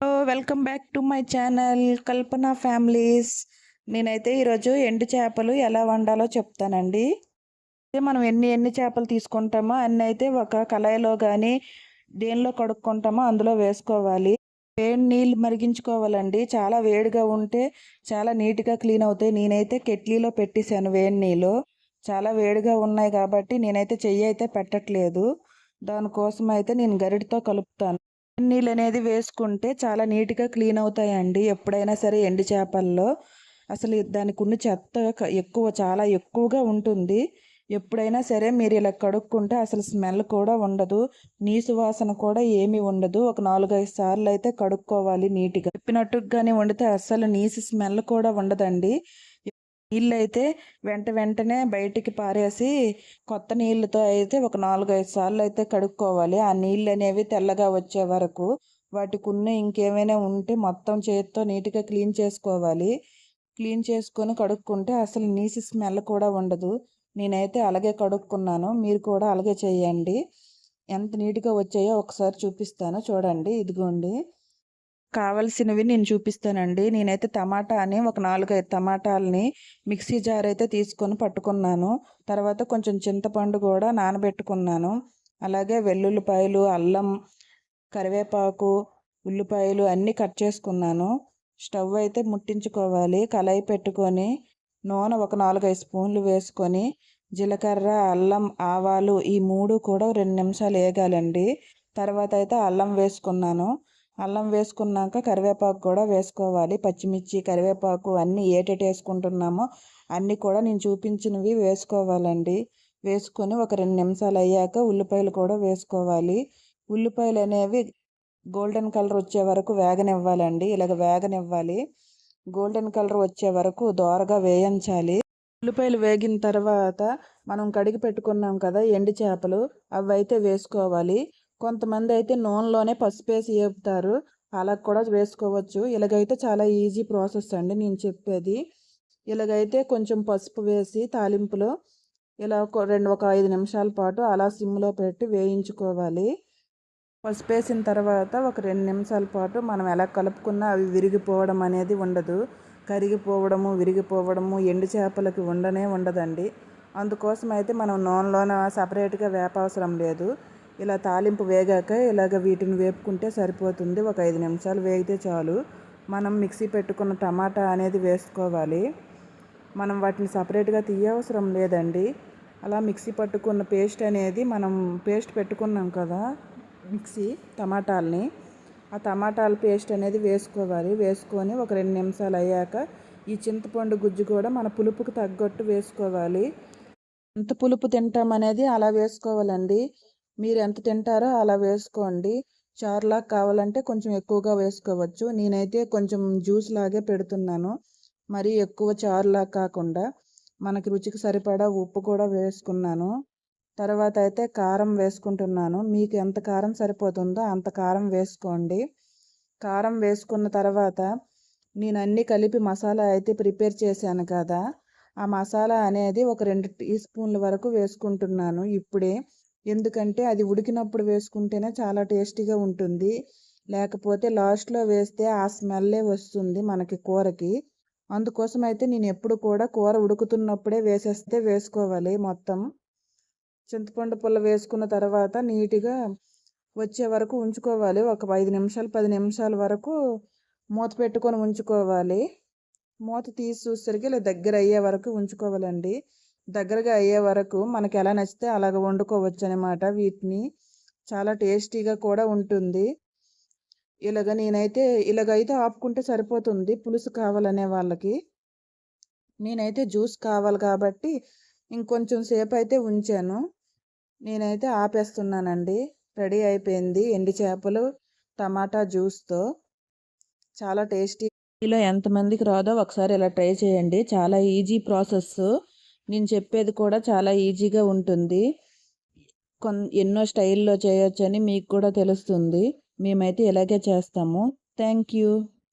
Welcome back to my channel Kalpana families నేనైతే ఈరోజు ఎండు చేపలు ఎలా వండాలో చెప్తానండి. అయితే మనం ఎన్ని ఎన్ని చేపలు తీసుకుంటామో అన్నీ అయితే ఒక కళాయిలో కానీ దేనిలో కడుక్కుంటామో అందులో వేసుకోవాలి. వేడి నీళ్ళు మరిగించుకోవాలండి. చాలా వేడిగా ఉంటే చాలా నీట్గా క్లీన్ అవుతాయి. నేనైతే కెట్లీలో పెట్టేశాను వేడి నీళ్ళు. చాలా వేడిగా ఉన్నాయి కాబట్టి నేనైతే చెయ్యి అయితే పెట్టట్లేదు. దానికోసం అయితే నేను గరిటితో కలుపుతాను. నీళ్ళు అనేది వేసుకుంటే చాలా నీట్గా క్లీన్ అవుతాయండి. ఎప్పుడైనా సరే ఎండు చేపల్లో. అసలు దానికి ఉన్న చెత్త ఎక్కువ చాలా ఎక్కువగా ఉంటుంది. ఎప్పుడైనా సరే మీరు ఇలా కడుక్కుంటే అసలు స్మెల్ కూడా ఉండదు. నీసు వాసన కూడా ఏమీ ఉండదు. ఒక నాలుగైదు సార్లు అయితే కడుక్కోవాలి నీట్గా. చెప్పినట్టుగానే వండితే అసలు నీసు స్మెల్ కూడా ఉండదండి. నీళ్ళు అయితే వెంట వెంటనే బయటికి పారేసి కొత్త నీళ్ళతో అయితే ఒక నాలుగు ఐదు సార్లు అయితే కడుక్కోవాలి. ఆ నీళ్ళు అనేవి తెల్లగా వచ్చే వరకు వాటికి ఉన్న ఇంకేమైనా ఉంటే మొత్తం చేతితో నీట్గా క్లీన్ చేసుకోవాలి. క్లీన్ చేసుకొని కడుక్కుంటే అసలు నీసి స్మెల్ కూడా ఉండదు. నేనైతే అలాగే కడుక్కున్నాను. మీరు కూడా అలాగే చేయండి. ఎంత నీట్గా వచ్చాయో ఒకసారి చూపిస్తాను. చూడండి. ఇదిగోండి. కావలసినవి నేను చూపిస్తానండి. నేనైతే టమాటా అని ఒక నాలుగైదు టమాటాలని మిక్సీ జార్ అయితే తీసుకొని పట్టుకున్నాను. తర్వాత కొంచెం చింతపండు కూడా నానబెట్టుకున్నాను. అలాగే వెల్లుల్లిపాయలు అల్లం కరివేపాకు ఉల్లిపాయలు అన్నీ కట్ చేసుకున్నాను. స్టవ్ అయితే ముట్టించుకోవాలి. కళాయి పెట్టుకొని నూనె ఒక నాలుగైదు స్పూన్లు వేసుకొని జీలకర్ర అల్లం ఆవాలు ఈ మూడు కూడా రెండు నిమిషాలు వేగాలండి. తర్వాత అయితే అల్లం వేసుకున్నాను. అల్లం వేసుకున్నాక కరివేపాకు కూడా వేసుకోవాలి. పచ్చిమిర్చి కరివేపాకు అన్నీ ఏటేటి వేసుకుంటున్నామో అన్నీ కూడా నేను చూపించినవి వేసుకోవాలండి. వేసుకొని ఒక రెండు నిమిషాలు అయ్యాక ఉల్లిపాయలు కూడా వేసుకోవాలి. ఉల్లిపాయలు అనేవి గోల్డెన్ కలర్ వచ్చే వరకు వేగనివ్వాలండి. ఇలాగ వేగనివ్వాలి. గోల్డెన్ కలర్ వచ్చే వరకు దోరగా వేయించాలి. ఉల్లిపాయలు వేగిన తర్వాత మనం కడిగి పెట్టుకున్నాం కదా ఎండి చేపలు అవి అయితే వేసుకోవాలి. కొంతమంది అయితే నూనెలోనే పసుపు వేసి వేపుతారు అలా కూడా వేసుకోవచ్చు. ఇలాగైతే చాలా ఈజీ ప్రాసెస్ అండి నేను చెప్పేది. ఇలాగైతే కొంచెం పసుపు వేసి తాలింపులో ఇలా ఒక రెండు ఒక ఐదు నిమిషాల పాటు అలా సిమ్లో పెట్టి వేయించుకోవాలి. పసుపు వేసిన తర్వాత ఒక రెండు నిమిషాల పాటు మనం ఎలా కలుపుకున్నా అవి విరిగిపోవడం అనేది ఉండదు. కరిగిపోవడము విరిగిపోవడము ఎండు చేపలకి ఉండనే ఉండదండి. అందుకోసం అయితే మనం నూనెలోన సపరేట్గా వేప అవసరం లేదు. ఇలా తాలింపు వేగాక ఇలాగ వీటిని వేపుకుంటే సరిపోతుంది. ఒక ఐదు నిమిషాలు వేగితే చాలు. మనం మిక్సీ పెట్టుకున్న టమాటా అనేది వేసుకోవాలి. మనం వాటిని సపరేట్గా తీయవసరం లేదండి. అలా మిక్సీ పట్టుకున్న పేస్ట్ అనేది మనం పేస్ట్ పెట్టుకున్నాం కదా మిక్సీ టమాటాలని ఆ టమాటాల పేస్ట్ అనేది వేసుకోవాలి. వేసుకొని ఒక రెండు నిమిషాలు అయ్యాక ఈ చింతపండు గుజ్జు కూడా మన పులుపుకు తగ్గట్టు వేసుకోవాలి. ఎంత పులుపు తింటాం అనేది అలా వేసుకోవాలండి. మీరు ఎంత తింటారో అలా వేసుకోండి. చారులా కావాలంటే కొంచెం ఎక్కువగా వేసుకోవచ్చు. నేనైతే కొంచెం జ్యూస్ లాగే పెడుతున్నాను. మరీ ఎక్కువ చారులా కాకుండా మనకి రుచికి సరిపడా ఉప్పు కూడా వేసుకున్నాను. తర్వాత అయితే కారం వేసుకుంటున్నాను. మీకు ఎంత కారం సరిపోతుందో అంత కారం వేసుకోండి. కారం వేసుకున్న తర్వాత నేను అన్నీ కలిపి మసాలా అయితే ప్రిపేర్ చేశాను కదా. ఆ మసాలా అనేది ఒక రెండు టీ స్పూన్ల వరకు వేసుకుంటున్నాను ఇప్పుడే. ఎందుకంటే అది ఉడికినప్పుడు వేసుకుంటేనే చాలా టేస్టీగా ఉంటుంది. లేకపోతే లాస్ట్లో వేస్తే ఆ స్మెల్లే వస్తుంది మనకి కూరకి. అందుకోసం అయితే నేను ఎప్పుడు కూడా కూర ఉడుకుతున్నప్పుడే వేసేస్తే వేసుకోవాలి మొత్తం. చింతపండు పుల్ల వేసుకున్న తర్వాత నీట్గా వచ్చే వరకు ఉంచుకోవాలి. ఒక ఐదు నిమిషాలు పది నిమిషాల వరకు మూత పెట్టుకొని ఉంచుకోవాలి. మూత తీసి చూసరికి ఇలా దగ్గర అయ్యే వరకు ఉంచుకోవాలండి. దగ్గరగా అయ్యే వరకు మనకి ఎలా నచ్చితే అలాగ వండుకోవచ్చు అనమాట వీటిని చాలా టేస్టీగా కూడా ఉంటుంది. ఇలాగ నేనైతే ఇలాగైతే ఆపుకుంటే సరిపోతుంది పులుసు కావాలనే వాళ్ళకి. నేనైతే జ్యూస్ కావాలి కాబట్టి ఇంకొంచెం సేపు అయితే ఉంచాను. నేనైతే ఆపేస్తున్నానండి. రెడీ అయిపోయింది ఎండి చేపలు టమాటా జ్యూస్తో. చాలా టేస్టీ. ఇలా ఎంతమందికి రాదో ఒకసారి ఇలా ట్రై చేయండి. చాలా ఈజీ ప్రాసెస్ నేను చెప్పేది కూడా చాలా ఈజీగా ఉంటుంది. కొన్ ఎన్నో స్టైల్లో చేయొచ్చని మీకు కూడా తెలుస్తుంది. మేమైతే ఇలాగే చేస్తాము. Thank you.